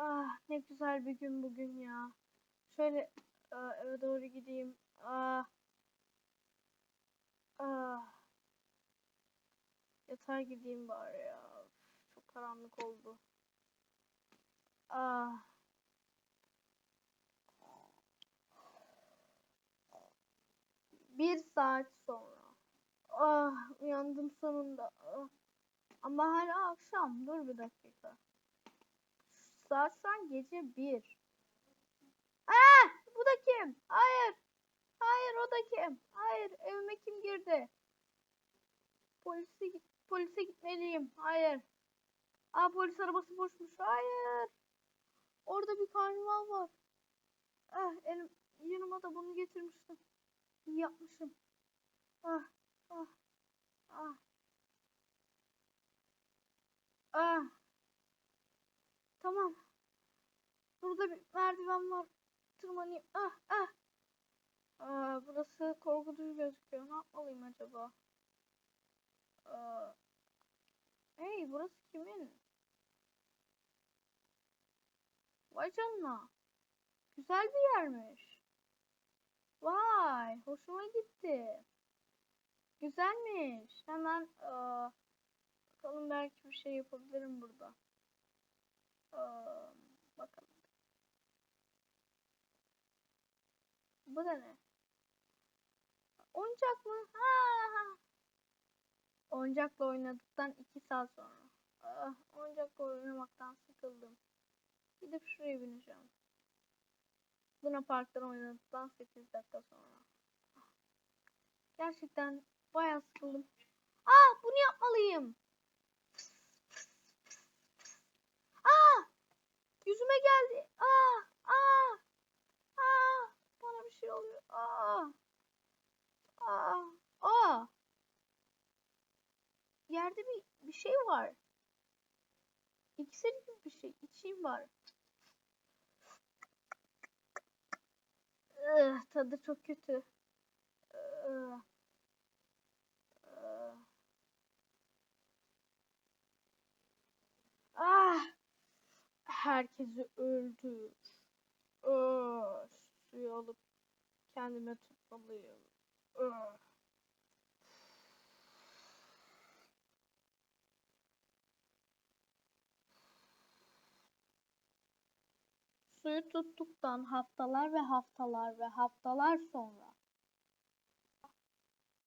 Ah ne güzel bir gün bugün ya. Şöyle aa, eve doğru gideyim. Ah. Ah. Yatağa gideyim bari ya. Çok karanlık oldu. Ah. Bir saat sonra. Ah uyandım sonunda. Ah. Ama hala akşam. Dur bir dakika. Saat gece bir. Aa, bu da kim? Hayır. Hayır o da kim? Hayır evime kim girdi? Polise polise gitmeliyim. Hayır. Aa polis arabası boşmuş. Hayır. Orada bir karnaval var. Ah elim yanıma da bunu getirmiştim. İyi yapmışım. Ah ah ah. Ah. Tamam. Burada bir merdiven var. Tırmanayım. Ah ah. Aa, burası korkutucu gözüküyor. Ne yapmalıyım acaba? Aa, hey burası kimin? Vay canına. Güzel bir yermiş. Vay hoşuma gitti. Güzelmiş. Hemen aa, bakalım belki bir şey yapabilirim burada. Aa, bakalım. Bu da ne? Oyuncak mı? Ha. Oyuncakla oynadıktan 2 saat sonra. Ah, oyuncakla oynamaktan sıkıldım. Gidip şuraya bineceğim. Luna Park'tan oynadıktan 8 dakika sonra. Gerçekten bayağı sıkıldım. Aa, bunu yapmalıyım. Aa! Yüzüme geldi. Aa! Aa! Aa! Bana bir şey oluyor. Aa! Aa! Aa! Yerde bir bir şey var. İksir bir şey. İçeyim var. Ih, tadı çok kötü. Ih. Ih. Ah! Herkesi öldür. Ah, suyu alıp kendime tutmalıyım. Ah. Suyu tuttuktan haftalar ve haftalar ve haftalar sonra